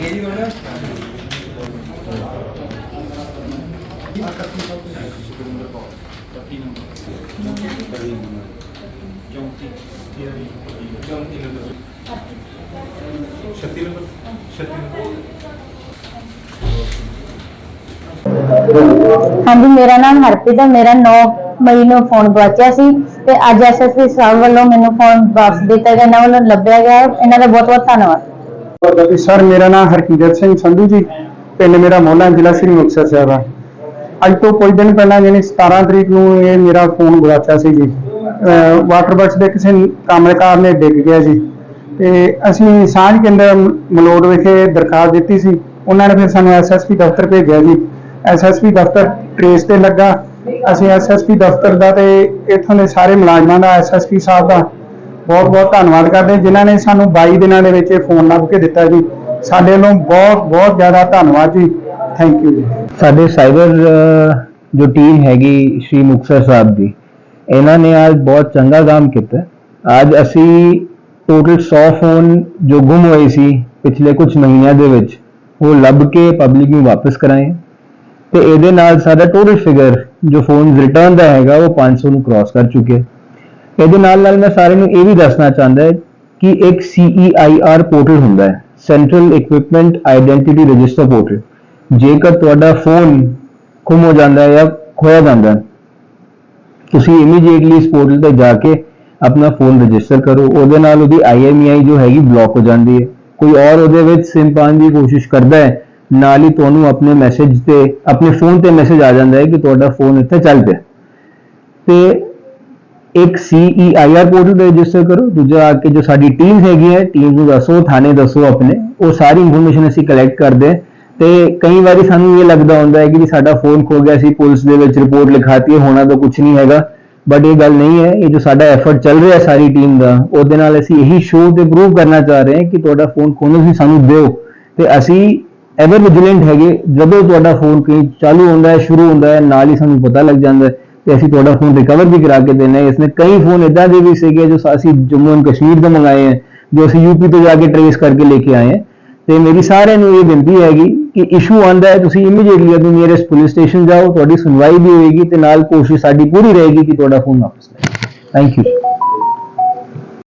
ਇਹ ਜੀ ਤੁਹਾਡਾ ਹਾਂਜੀ, ਮੇਰਾ ਨਾਮ ਹਰਪ੍ਰੀਤ ਹੈ। ਮੇਰਾ 9 ਮਈ ਨੂੰ ਫੋਨ ਗੁਆਚਿਆ ਸੀ ਤੇ ਅੱਜ ਐਸਐਸਪੀ ਸਾਹਿਬ ਵੱਲੋਂ ਮੈਨੂੰ ਫੋਨ ਵਾਪਸ ਦਿੱਤਾ ਗਿਆ। ਇਹਨਾਂ ਵੱਲੋਂ ਲੱਭਿਆ ਗਿਆ। ਹੈ। ਇਹਨਾਂ ਦਾ ਬਹੁਤ ਬਹੁਤ ਧੰਨਵਾਦ। ਸਰ, ਮੇਰਾ ਨਾਮ ਹਰਕੀਰਤ ਸਿੰਘ ਸੰਧੂ ਜੀ, ਪਿੰਡ ਮੇਰਾ ਮੋਹਲਾ, ਜ਼ਿਲ੍ਹਾ ਸ੍ਰੀ ਮੁਕਤਸਰ ਸਾਹਿਬ ਆ। ਅੱਜ ਤੋਂ ਕੁਝ ਦਿਨ ਪਹਿਲਾਂ ਯਾਨੀ 17 ਤਰੀਕ ਨੂੰ ਇਹ ਮੇਰਾ ਫੋਨ ਗੁਆਚਿਆ ਸੀ ਜੀ। ਅਹ, ਵਾਟਰ ਬਕਸ ਦੇ ਕਿਸੇ ਕਾਮਰਕਾਰ ਨੇ ਡਿੱਗ ਗਿਆ ਜੀ। ਤੇ ਅਸੀਂ ਸਾਂਝ ਕੇਂਦਰ ਮਲੋੜ ਵਿਖੇ ਦਰਖਾਸਤ ਦਿੱਤੀ ਸੀ। ਉਹਨਾਂ ਨੇ ਫਿਰ ਸਾਨੂੰ ਐਸਐਸਪੀ ਦਫ਼ਤਰ ਭੇਜਿਆ ਜੀ। ਐਸਐਸਪੀ ਦਫ਼ਤਰ ਟ੍ਰੇਸ ਤੇ ਲੱਗਾ। ਅਸੀਂ ਐਸਐਸਪੀ ਦਫ਼ਤਰ ਦਾ ਤੇ ਇੱਥੋਂ ਦੇ ਸਾਰੇ ਮੁਲਾਜ਼ਮਾਂ ਦਾ ਐਸਐਸਪੀ ਸਾਹਿਬ ਦਾ ਬਹੁਤ ਬਹੁਤ ਧੰਨਵਾਦ ਕਰਦੇ ਹਾਂ ਜਿਨ੍ਹਾਂ ਨੇ ਸਾਨੂੰ 22 ਦਿਨਾਂ ਦੇ ਵਿੱਚ ਇਹ ਫੋਨ ਲੱਭ ਕੇ ਦਿੱਤਾ ਜੀ। ਸਾਡੇ ਵੱਲੋਂ ਬਹੁਤ ਬਹੁਤ ਜ਼ਿਆਦਾ ਧੰਨਵਾਦ ਜੀ। ਥੈਂਕ ਯੂ ਜੀ। ਸਾਡੇ ਸਾਈਬਰ ਜੋ ਟੀਮ ਹੈਗੀ ਸ਼੍ਰੀ ਮੁਕਤਸਰ ਸਾਹਿਬ ਦੀ, ਇਹਨਾਂ ਨੇ ਅੱਜ ਬਹੁਤ ਚੰਗਾ ਕੰਮ ਕੀਤਾ। ਅੱਜ ਅਸੀਂ ਟੋਟਲ 100 ਫੋਨ ਜੋ ਗੁੰਮ ਹੋਏ ਸੀ ਪਿਛਲੇ ਕੁਝ ਮਹੀਨਿਆਂ ਦੇ ਵਿੱਚ, ਉਹ ਲੱਭ ਕੇ ਪਬਲਿਕ ਨੂੰ ਵਾਪਸ ਕਰਾਏ। ਤੇ ਇਹਦੇ ਨਾਲ ਸਾਡਾ ਟੋਟਲ ਫਿਗਰ ਜੋ ਫੋਨਸ ਰਿਟਰਨ ਦਾ ਹੈਗਾ, ਉਹ 500 ਨੂੰ ਕ੍ਰਾਸ ਕਰ ਚੁੱਕੇ। ਇਹਦੇ ਨਾਲ ਨਾਲ ਮੈਂ ਸਾਰਿਆਂ ਨੂੰ ਇਹ ਵੀ ਦੱਸਣਾ ਚਾਹੁੰਦਾ ਹਾਂ ਕਿ ਇੱਕ CEIR ਪੋਰਟਲ ਹੁੰਦਾ ਹੈ central equipment identity register portal. ਜੇਕਰ ਤੁਹਾਡਾ ਫੋਨ ਗੁੰਮ ਹੋ ਜਾਂਦਾ ਹੈ ਜਾਂ ਖੋਇਆ ਜਾਂਦਾ ਹੈ, ਤੁਸੀਂ ਇਮੀਡੀਏਟਲੀ ਇਸ ਪੋਰਟਲ ਤੇ ਜਾ ਕੇ ਆਪਣਾ ਫੋਨ ਰਜਿਸਟਰ ਕਰੋ। ਉਹਦੇ ਨਾਲ ਉਹਦੀ IMEI ਜੋ ਹੈਗੀ ਬਲੌਕ ਹੋ ਜਾਂਦੀ ਹੈ। ਕੋਈ ਔਰ ਉਹਦੇ ਵਿੱਚ ਸਿਮ ਪਾਉਣ ਦੀ ਕੋਸ਼ਿਸ਼ ਕਰਦਾ ਹੈ, ਨਾਲ ਹੀ ਤੁਹਾਨੂੰ ਆਪਣੇ ਮੈਸੇਜ ਤੇ, ਆਪਣੇ ਫੋਨ ਤੇ ਮੈਸੇਜ ਆ ਜਾਂਦਾ ਹੈ ਕਿ ਤੁਹਾਡਾ ਫੋਨ ਇੱਥੇ ਚੱਲ ਪਿਆ। ਤੇ ਇੱਕ CEIR ਪੋਰਟਲ ਤੇ ਰਜਿਸਟਰ ਕਰੋ, ਦੂਜਾ ਆ ਕੇ ਜੋ ਸਾਡੀ ਟੀਮ ਹੈਗੀ ਹੈ ਟੀਮ ਨੂੰ ਦੱਸੋ, ਥਾਣੇ ਦੱਸੋ ਆਪਣੇ, ਉਹ ਸਾਰੀ ਇਨਫੋਰਮੇਸ਼ਨ ਅਸੀਂ ਕਲੈਕਟ ਕਰਦੇ ਹਾਂ। ਤੇ ਕਈ ਵਾਰੀ ਸਾਨੂੰ ਇਹ ਲੱਗਦਾ ਹੁੰਦਾ ਹੈ ਕਿ ਵੀ ਸਾਡਾ ਫੋਨ ਖੋ ਗਿਆ ਸੀ, ਪੁਲਿਸ ਦੇ ਵਿੱਚ ਰਿਪੋਰਟ ਲਿਖਾਤੀ ਹੈ ਹੋਣਾ ਤਾਂ ਕੁਝ ਨਹੀਂ ਹੈਗਾ। ਬਟ ਇਹ ਗੱਲ ਨਹੀਂ ਹੈ, ਇਹ ਜੋ ਸਾਡਾ ਐਫਰਟ ਚੱਲ ਰਿਹਾ ਸਾਰੀ ਟੀਮ ਦਾ, ਉਹਦੇ ਨਾਲ ਅਸੀਂ ਇਹੀ ਸ਼ੋਅ ਤੇ ਪ੍ਰੂਵ ਕਰਨਾ ਚਾਹ ਰਹੇ ਹਾਂ ਕਿ ਤੁਹਾਡਾ ਫੋਨ ਖੋਣੋ ਸੀ ਸਾਨੂੰ ਦਿਓ। ਤੇ ਅਸੀਂ ਐਵਰ ਵਿਜੀਲੈਂਟ ਹੈਗੇ, ਜਦੋਂ ਤੁਹਾਡਾ ਫੋਨ ਕहीं ਚਾਲੂ ਹੁੰਦਾ ਹੈ, ਸ਼ੁਰੂ ਹੁੰਦਾ ਹੈ, ਨਾਲ ਹੀ ਸਾਨੂੰ ਪਤਾ ਲੱਗ ਜਾਂਦਾ ਹੈ। ਤੇ ਅਸੀਂ ਤੁਹਾਡਾ ਫੋਨ ਰਿਕਵਰ ਵੀ ਕਰਾ ਕੇ ਦੇਣਾ ਹੈ। ਇਸਨੇ ਕਈ ਫੋਨ ਇਦਾਂ ਦੇ ਵੀ ਸੀਗੇ ਜੋ ਅਸੀਂ ਜੰਮੂ ਐਂਡ ਕਸ਼ਮੀਰ ਤੋਂ ਮੰਗਾਏ ਹੈ, ਜੋ ਅਸੀਂ ਯੂਪੀ ਤੋਂ ਜਾ ਕੇ ਟਰੇਸ ਕਰਕੇ ਲੈ ਕੇ ਆਏ ਹਾਂ। ਤੇ ਮੇਰੀ ਸਾਰਿਆਂ ਨੂੰ ਇਹ ਬੇਨਤੀ ਹੈਗੀ ਕਿ ਇਸ਼ੂ ਆਂਦਾ ਹੈ, ਤੁਸੀਂ ਇਮੀਡੀਏਟਲੀ ਆਪਣੇ ਨੀਅਰੈਸਟ ਪੁਲਿਸ ਸਟੇਸ਼ਨ ਜਾਓ, ਤੁਹਾਡੀ ਸੁਣਵਾਈ ਵੀ ਹੋਏਗੀ ਤੇ ਨਾਲ ਕੋਸ਼ਿਸ਼ ਸਾਡੀ ਪੂਰੀ ਰਹੇਗੀ ਕਿ ਤੁਹਾਡਾ ਫੋਨ ਵਾਪਸ ਲੈ ਥੈਂਕ ਯੂ